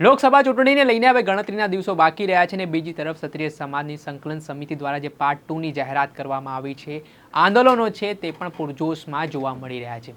લોકસભા ચૂંટણીને લઈને હવે ગણતરીના દિવસો બાકી રહ્યા છે અને બીજી તરફ ક્ષત્રિય સમાજની સંકલન સમિતિ દ્વારા જે પાર્ટ ટુની જાહેરાત કરવામાં આવી છે, આંદોલનો છે તે પણ પૂરજોશમાં જોવા મળી રહ્યા છે.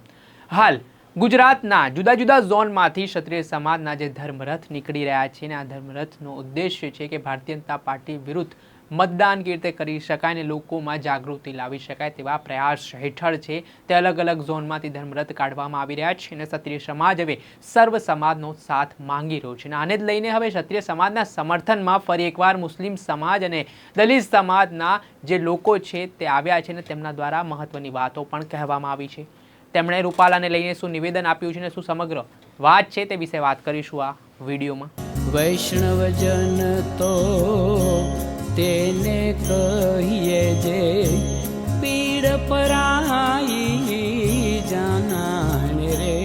હાલ ગુજરાતના જુદા જુદા ઝોનમાંથી ક્ષત્રિય સમાજના જે ધર્મરથ નીકળી રહ્યા છે અને આ ધર્મરથનો ઉદ્દેશ્ય છે કે ભારતીય જનતા પાર્ટી વિરુદ્ધ મતદાન કેવી કરી શકાય અને લોકોમાં જાગૃતિ લાવી શકાય તેવા પ્રયાસ હેઠળ છે. તે અલગ અલગ ઝોનમાંથી ધર્મરથ કાઢવામાં આવી રહ્યા છે અને ક્ષત્રિય સમાજ હવે સર્વ સમાજનો સાથ માંગી રહ્યો છે. અને આને જ લઈને હવે ક્ષત્રિય સમાજના સમર્થનમાં ફરી એકવાર મુસ્લિમ સમાજ અને દલિત સમાજના જે લોકો છે તે આવ્યા છે અને તેમના દ્વારા મહત્વની વાતો પણ કહેવામાં આવી છે. તેમણે રૂપાલાને લઈને શું નિવેદન આપ્યું છે અને શું સમગ્ર વાત છે તે વિશે વાત કરીશું આ વિડીયોમાં. વૈષ્ણવજન તો તેને કહીએ જે પીડ પરાઈ જાનાને રે.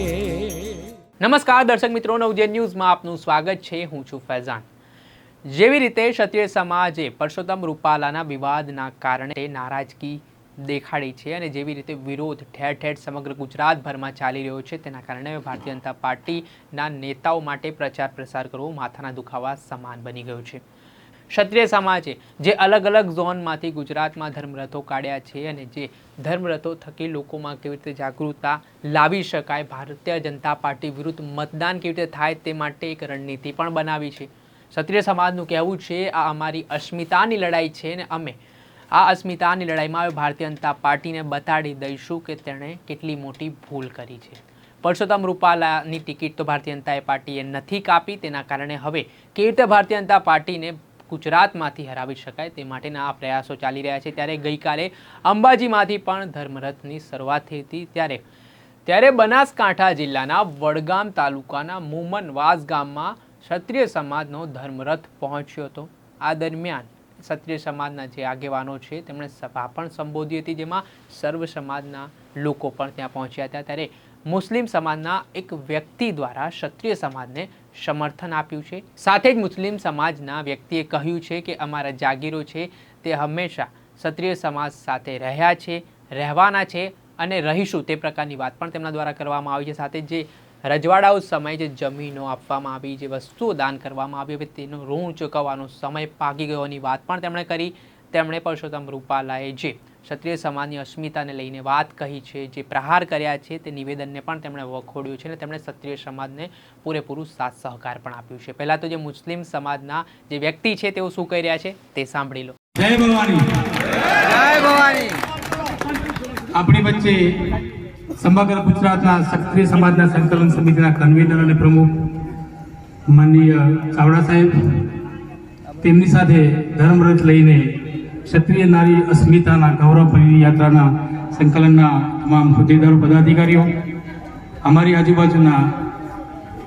નમસ્કાર, દર્શક મિત્રો નવજેન ન્યૂઝમાં આપનું સ્વાગત છે. હું છું ફૈઝાન. જેવી રીતે ક્ષત્રિય સમાજે પરસોત્તમ રૂપાલાના વિવાદના કારણે નારાજગી દેખાડી છે અને જેવી રીતે વિરોધ ઠેર ઠેર સમગ્ર ગુજરાતભરમાં ચાલી રહ્યો છે, તેના કારણે ભારતીય જનતા પાર્ટીના નેતાઓ માટે પ્રચાર પ્રસાર કરવો માથાના દુખાવા સમાન બની ગયો છે. ક્ષત્રિય સમાજે જે અલગ અલગ ઝોનમાંથી ગુજરાતમાં ધર્મરથો કાઢ્યા છે અને જે ધર્મરથો થકી લોકોમાં કેવી રીતે જાગૃતતા લાવી શકાય, ભારતીય જનતા પાર્ટી વિરુદ્ધ મતદાન કેવી રીતે થાય તે માટે એક રણનીતિ પણ બનાવી છે. ક્ષત્રિય સમાજનું કહેવું છે, આ અમારી અસ્મિતાની લડાઈ છે અને અમે આ અસ્મિતાની લડાઈમાં ભારતીય જનતા પાર્ટીને બતાડી દઈશું કે તેણે કેટલી મોટી ભૂલ કરી છે. પરસોત્તમ રૂપાલાની ટિકિટ તો ભારતીય જનતા પાર્ટીએ નથી કાપી, તેના કારણે હવે કેવી રીતે ભારતીય જનતા પાર્ટીને ગુજરાતમાંથી હરાવી શકાય તે માટેના આ પ્રયાસો ચાલી રહ્યા છે. ત્યારે ગઈકાલે અંબાજીમાંથી પણ ધર્મરથની શરૂઆત થઈ હતી. ત્યારે ત્યારે બનાસકાંઠા જિલ્લાના વડગામ તાલુકાના મુમનવાસ ગામમાં ક્ષત્રિય સમાજનો ધર્મરથ પહોંચ્યો હતો. આ દરમિયાન ક્ષત્રિય સમાજના જે આગેવાનો છે, તેમણે સભા પણ સંબોધી હતી, જેમાં સર્વ સમાજના લોકો પણ ત્યાં પહોંચ્યા હતા. ત્યારે મુસ્લિમ સમાજના એક વ્યક્તિ દ્વારા ક્ષત્રિય સમાજને સમર્થન આપ્યું છે. સાથે જ મુસ્લિમ સમાજના વ્યક્તિએ કહ્યું છે કે અમારા જાગીરો છે તે હંમેશા ક્ષત્રિય સમાજ સાથે રહ્યા છે, રહેવાના છે અને રહીશું તે પ્રકારની વાત પણ તેમના દ્વારા કરવામાં આવી છે. સાથે જે રજવાડાઓ સમયે જે જમીનો આપવામાં આવી, જે વસ્તુઓ દાન કરવામાં આવી હવે તેનું ઋણ ચૂકવવાનો સમય પાકી ગયોની વાત પણ તેમણે કરી. તેમણે પરસોત્તમ રૂપાલાએ જે ક્ષત્રિય સમાજની અસ્મિતાને લઈને વાત કહી છે જે પ્રહાર કર્યા છે તે નિવેદનને પણ તેમણે વખોડ્યું છે અને તેમણે ક્ષત્રિય સમાજને પૂરેપૂરું સાથ સહકાર પણ આપ્યું છે. પહેલાં તો જે મુસ્લિમ સમાજના જે વ્યક્તિ છે તેઓ શું કહી રહ્યા છે? તે સાંભળી લો. જય ભવાની. જય ભવાની. આપણી વચ્ચે સમગ્ર ગુજરાતના ક્ષત્રિય સમાજના સંકલન સમિતિના કન્વીનર અને પ્રમુખ માનનીય ચાવડા સાહેબ તેમની સાથે ધર્મરથ લઈને ક્ષત્રિય નારી અસ્મિતાના ગૌરવભરી યાત્રાના સંકલનના તમામ હોદ્દેદારો, પદાધિકારીઓ, અમારી આજુબાજુના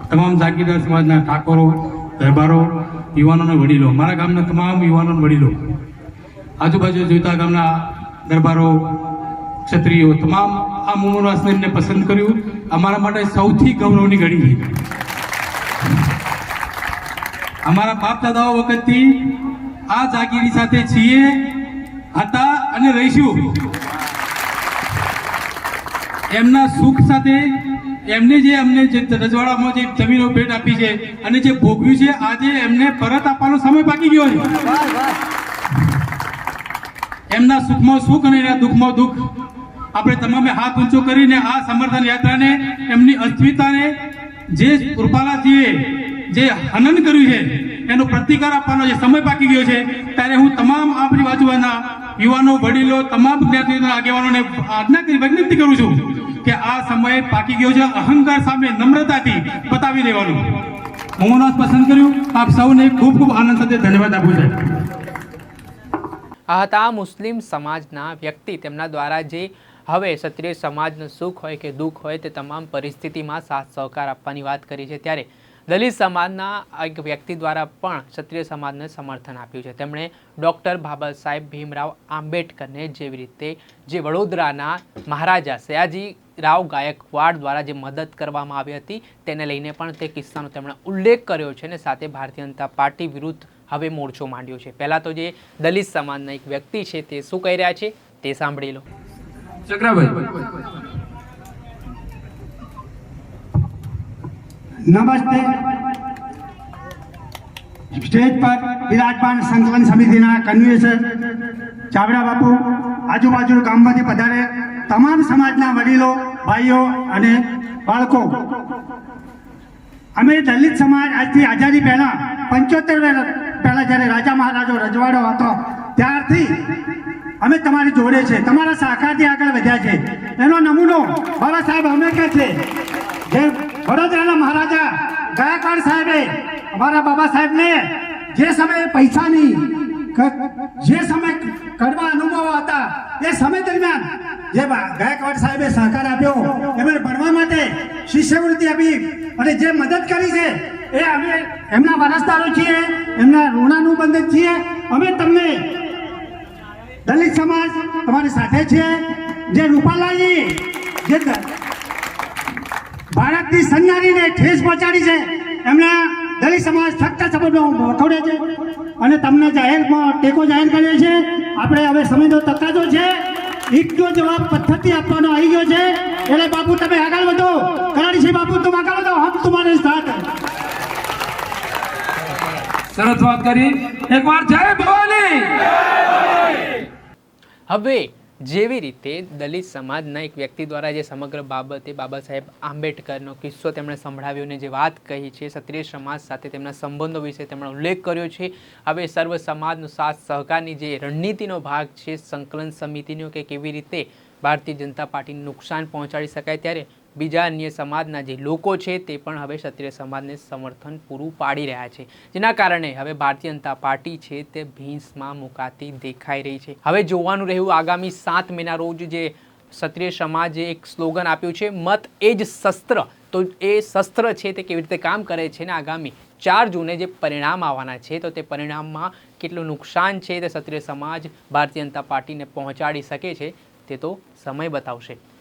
તમામ જાગીરદાર સમાજના ઠાકોરો, દરબારો, યુવાનોના વડીલો, મારા ગામના તમામ યુવાનોના વડીલો, આજુબાજુ જોઈતા ગામના દરબારો, ક્ષત્રિયો, તમામ આ મુમનવાસને એમને પસંદ કર્યું. અમારા માટે સૌથી ગૌરવની ઘડી અમારા બાપ દાદાઓ વખતથી આ જાગીરી સાથે છીએ, હતા અને રહીશું. એમના સુખ સાથે, એમને જે અમને જે રજવાડામાં જે જમીનો ભેટ આપી છે અને જે ભોગવ્યું છે, આજે એમને પરત આપવાનો સમય બાકી ગયો છે. એમના સુખમાં સુખ અને એના દુઃખમાં દુઃખ. આપણે તમામે હાથ ઊંચો કરીને આ સમર્થન યાત્રાને, એમની અસ્મિતાને જે કૃપાલાજીએ જે હનન કર્યું છે એનો પ્રતિકાર આપવાનો જે સમય પાકી ગયો છે, ત્યારે હું તમામ આપણી બાજુના યુવાનો, વડીલો, તમામ જ્ઞાતિના આગેવાનોને આજ્ઞા કરી, વિનંતી કરું છું કે આ સમય પાકી ગયો છે, અહંકાર સામે નમ્રતાથી બતાવી દેવાનું. મોહનવાસ પસંદ કર્યું. આપ સૌને ખૂબ ખૂબ આનંદ સાથે ધન્યવાદ આપું છું. આ હતા મુસ્લિમ સમાજના વ્યક્તિ. તેમના દ્વારા જે હવે ક્ષત્રિય સમાજનું સુખ હોય કે દુઃખ હોય તે તમામ પરિસ્થિતિમાં સાથ સહકાર આપવાની વાત કરી છે. ત્યારે દલિત સમાજના એક વ્યક્તિ દ્વારા પણ ક્ષત્રિય સમાજને સમર્થન આપ્યું છે. તેમણે ડૉક્ટર બાબા સાહેબ ભીમરાવ આંબેડકરને જેવી રીતે જે વડોદરાના મહારાજા સયાજી રાવ ગાયકવાડ દ્વારા જે મદદ કરવામાં આવી હતી, તેને લઈને પણ તે કિસ્સાનો તેમણે ઉલ્લેખ કર્યો છે અને સાથે ભારતીય જનતા પાર્ટી વિરુદ્ધ હવે મોરચો માંડ્યો છે. પહેલાં તો જે દલિત સમાજના એક વ્યક્તિ છે તે શું કહી રહ્યા છે તે સાંભળી લો. ચક્રાભાઈ. નમસ્તે. સ્ટેજ પર વિરાજમાન સંકલન સમિતિના કન્વીનર ચાવડા બાપુ આજુબાજુ ગામમાંથી પધારે તમામ સમાજના વડીલો, ભાઈઓ અને બાળકો. અમે દલિત સમાજ આજથી આઝાદી પહેલા, પંચોતેર પહેલા જ્યારે રાજા મહારાજો રજવાડો હતો, ત્યારથી અમે તમારી જોડે છે, તમારા શાખાથી આગળ વધ્યા છે. એનો નમૂનો બાબા સાહેબ અમે કે છે. જે વડોદરાના મહારાજા ગાયકવાડ સાહેબે, અમારા બાબા સાહેબને જે સમયે પૈસાની જે સમય કડવા અનુભવો હતા, એ સમય દરમિયાન જે ગાયકવાડ સાહેબે સહકાર આપ્યો, એમને ભણવા માટે શિષ્યવૃત્તિ આપી અને જે મદદ કરી છે, એ અમે એમના વારસદારો છીએ, એમના ઋણાનુબંધક છીએ, અમે તમને દલિત સમાજ તમારી સાથે છે, જે રૂપાલાજી જે ભારતની સન્નારીને ઠેસ પહોંચાડી છે એમના દલિત સમાજ ફક્ત શબ્દમાં વખોડે છે. અને તમને જાહેરમાં ટેકો જાહેર કર્યો છે. આપણે હવે સમયનો તકાજો છે. એકનો જવાબ પદ્ધતિ આપવાનો આવી ગયો છે. એટલે બાપુ તમે આગળ વધો. કરાડી બાપુ તમે આગળ વધો. હમ તમારે સાથ. સરસ વાત કરી. એકવાર જય ભવાની. હવે જેવી રીતે દલિત સમાજના એક વ્યક્તિ દ્વારા જે સમગ્ર બાબતે બાબા સાહેબ આંબેડકરનો કિસ્સો તેમણે સંભળાવ્યો અને જે વાત કહી છે, ક્ષત્રિય સમાજ સાથે તેમના સંબંધો વિશે તેમણે ઉલ્લેખ કર્યો છે. હવે સર્વ સમાજનો સાથ સહકારની જે રણનીતિનો ભાગ છે, સંકલન સમિતિનો કે કેવી રીતે ભારતીય જનતા પાર્ટીને નુકસાન પહોંચાડી શકાય ત્યારે બીજા અન્ય સમાજના જે લોકો છે તે પણ હવે ક્ષત્રિય સમાજને સમર્થન પૂરું પાડી રહ્યા છે. જેના કારણે હવે ભારતીય જનતા પાર્ટી છે તે ભીંસમાં મુકાતી દેખાઈ રહી છે. હવે જોવાનું રહ્યું આગામી સાત મેના રોજ જે ક્ષત્રિય સમાજે એક સ્લોગન આપ્યું છે, મત એ જ શસ્ત્ર. તો એ શસ્ત્ર છે તે કેવી રીતે કામ કરે છે ને આગામી ચાર જૂને જે પરિણામ આવવાના છે, તો તે પરિણામમાં કેટલું નુકસાન છે તે ક્ષત્રિય સમાજ ભારતીય જનતા પાર્ટીને પહોંચાડી શકે છે તે તો સમય બતાવશે.